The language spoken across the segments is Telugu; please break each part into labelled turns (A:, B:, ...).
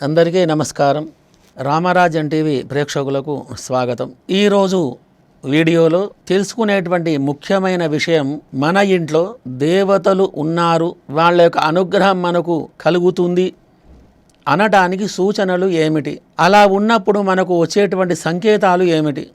A: అందరికీ నమస్కారం. రామరాజన్ టీవీ ప్రేక్షకులకు స్వాగతం. ఈరోజు వీడియోలో తెలుసుకునేటువంటి ముఖ్యమైన విషయం మన ఇంట్లో దేవతలు ఉన్నారు వాళ్ళ యొక్క అనుగ్రహం మనకు కలుగుతుంది అనటానికి సూచనలు ఏమిటి? అలా ఉన్నప్పుడు మనకు వచ్చేటువంటి సంకేతాలు ఏమిటి?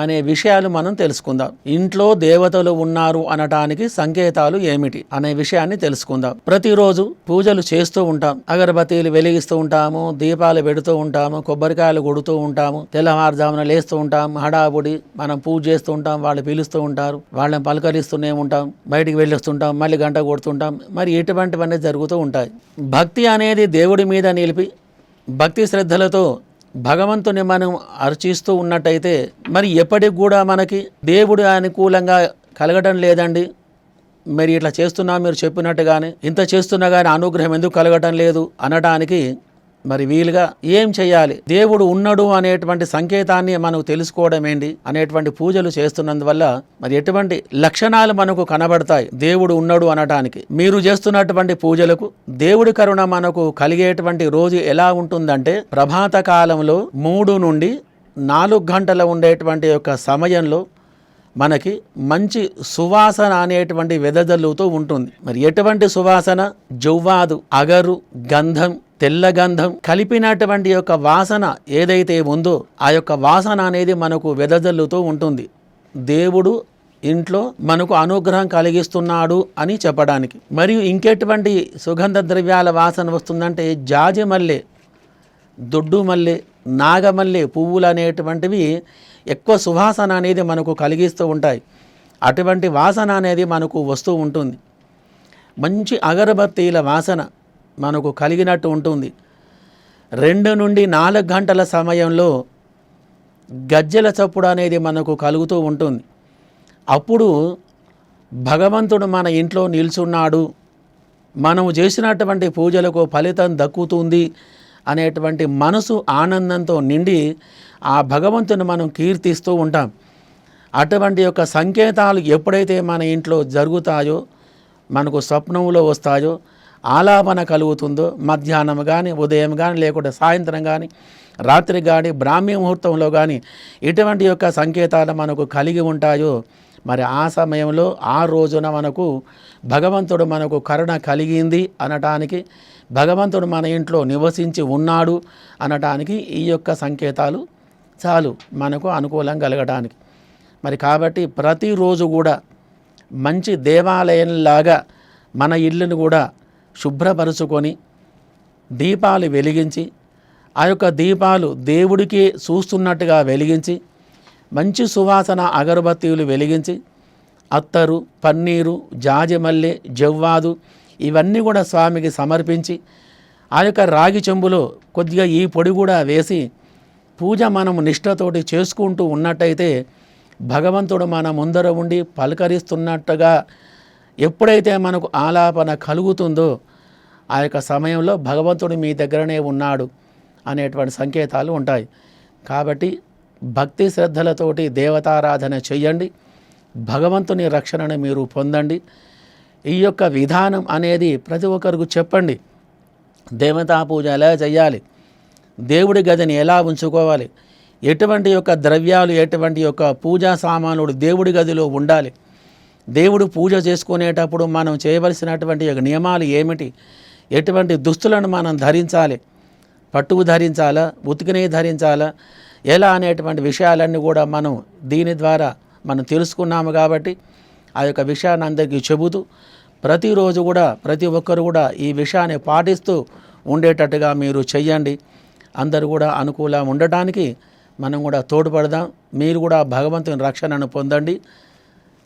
A: అనే విషయాలు మనం తెలుసుకుందాం. ఇంట్లో దేవతలు ఉన్నారు అనటానికి సంకేతాలు ఏమిటి అనే విషయాన్ని తెలుసుకుందాం. ప్రతిరోజు పూజలు చేస్తూ ఉంటాం. అగరబత్తీలు వెలిగిస్తూ ఉంటాము దీపాలు పెడుతూ ఉంటాము కొబ్బరికాయలు కొడుతూ ఉంటాము తెల్లవారుజామున లేస్తూ ఉంటాం హడాబుడి మనం పూజ చేస్తూ ఉంటాం వాళ్ళు పిలుస్తూ ఉంటారు వాళ్ళని పలకరిస్తూనే ఉంటాం బయటికి వెళ్ళొస్తుంటాం మళ్ళీ గంట కొడుతుంటాం మరి ఇటువంటివన్నీ జరుగుతూ ఉంటాయి. భక్తి అనేది దేవుడి మీద నిలిపి భక్తి శ్రద్ధలతో భగవంతుని మనం అర్చిస్తూ ఉన్నట్టయితే మరి ఎప్పటికి కూడా మనకి దేవుడు అనుకూలంగా కలగడం లేదండి. మరి ఇట్లా చేస్తున్నా మీరు చెప్పినట్టుగానే ఇంత చేస్తున్నా కానీ అనుగ్రహం ఎందుకు కలగటం లేదు అనడానికి మరి వీలుగా ఏం చేయాలి? దేవుడు ఉన్నాడు అనేటువంటి సంకేతాన్ని మనకు తెలుసుకోవడం ఏంటి? అనేటువంటి పూజలు చేస్తున్నందువల్ల మరి ఎటువంటి లక్షణాలు మనకు కనబడతాయి దేవుడు ఉన్నాడు అనటానికి? మీరు చేస్తున్నటువంటి పూజలకు దేవుడి కరుణ మనకు కలిగేటువంటి రోజు ఎలా ఉంటుందంటే ప్రభాత కాలంలో మూడు నుండి నాలుగు గంటల ఉండేటువంటి యొక్క సమయంలో మనకి మంచి సువాసన అనేటువంటి వెదజల్లుతూ ఉంటుంది. మరి ఎటువంటి సువాసన? జవ్వాదు అగరు గంధం తెల్లగంధం కలిపినటువంటి యొక్క వాసన ఏదైతే ఉందో ఆ యొక్క వాసన అనేది మనకు వెదజల్లుతూ ఉంటుంది. దేవుడు ఇంట్లో మనకు అనుగ్రహం కలిగిస్తున్నాడు అని చెప్పడానికి. మరియు ఇంకెటువంటి సుగంధ ద్రవ్యాల వాసన వస్తుందంటే జాజి మల్లె దొడ్డు మల్లె నాగమల్లె పువ్వులు అనేటువంటివి ఎక్కువ సువాసన అనేది మనకు కలిగిస్తూ ఉంటాయి. అటువంటి వాసన అనేది మనకు వస్తూ ఉంటుంది. మంచి అగరబత్తీల వాసన మనకు కలిగినట్టు ఉంటుంది. రెండు నుండి నాలుగు గంటల సమయంలో గజ్జెల చప్పుడు అనేది మనకు కలుగుతూ ఉంటుంది. అప్పుడు భగవంతుడు మన ఇంట్లో నిల్చున్నాడు. మనము చేసినటువంటి పూజలకు ఫలితం దక్కుతుంది అనేటువంటి మనసు ఆనందంతో నిండి ఆ భగవంతుని మనం కీర్తిస్తూ ఉంటాం. అటువంటి యొక్క సంకేతాలు ఎప్పుడైతే మన ఇంట్లో జరుగుతాయో మనకు స్వప్నంలో వస్తాయో ఆలాపన కలుగుతుందో మధ్యాహ్నం కానీ ఉదయం కానీ లేకుంటే సాయంత్రం కానీ రాత్రి కానీ బ్రాహ్మీ ముహూర్తంలో కానీ ఇటువంటి యొక్క సంకేతాలు మనకు కలిగి ఉంటాయో మరి ఆ సమయంలో ఆ రోజున మనకు భగవంతుడు మనకు కరుణ కలిగింది అనటానికి భగవంతుడు మన ఇంట్లో నివసించి ఉన్నాడు అనటానికి ఈ యొక్క సంకేతాలు చాలు మనకు అనుకూలం కలగడానికి మరి కాబట్టి ప్రతిరోజు కూడా మంచి దేవాలయంలాగా మన ఇల్లును కూడా శుభ్రపరుచుకొని దీపాలు వెలిగించి ఆ యొక్క దీపాలు దేవుడికి చూస్తున్నట్టుగా వెలిగించి మంచి సువాసన అగరబత్తీలు వెలిగించి అత్తరు పన్నీరు జాజిమల్లె జవ్వాదు ఇవన్నీ కూడా స్వామికి సమర్పించి ఆ యొక్క రాగి చెంబులో కొద్దిగా ఈ పొడి కూడా వేసి పూజ మనం నిష్ఠతోటి చేసుకుంటూ ఉన్నట్టయితే భగవంతుడు మన ముందర ఉండి పలకరిస్తున్నట్టుగా ఎప్పుడైతే మనకు ఆలాపన కలుగుతుందో ఆ యొక్క సమయంలో భగవంతుడు మీ దగ్గరనే ఉన్నాడు అనేటువంటి సంకేతాలు ఉంటాయి. కాబట్టి భక్తి శ్రద్ధలతోటి దేవతారాధన చెయ్యండి. భగవంతుని రక్షణను మీరు పొందండి. ఈ యొక్క విధానం అనేది ప్రతి ఒక్కరికి చెప్పండి. దేవతా పూజ ఎలా చేయాలి దేవుడి గదిని ఎలా ఉంచుకోవాలి? ఎటువంటి యొక్క ద్రవ్యాలు ఎటువంటి యొక్క పూజా సామానుడు దేవుడి గదిలో ఉండాలి? దేవుడు పూజ చేసుకునేటప్పుడు మనం చేయవలసినటువంటి యొక్క నియమాలు ఏమిటి? ఎటువంటి దుస్తులను మనం ధరించాలి? పట్టుకు ధరించాలా? ఉతికినవి ధరించాలా? ఎలా అనేటువంటి విషయాలన్నీ కూడా మనం దీని ద్వారా మనం తెలుసుకున్నాము కాబట్టి ఆ యొక్క విషయాన్ని అందరికీ చెబుతూ ప్రతిరోజు కూడా ప్రతి ఒక్కరు కూడా ఈ విషయాన్ని పాటిస్తూ ఉండేటట్టుగా మీరు చెయ్యండి. అందరూ కూడా అనుకూలంగా ఉండటానికి మనం కూడా తోడ్పడదాం. మీరు కూడా భగవంతుని రక్షణను పొందండి.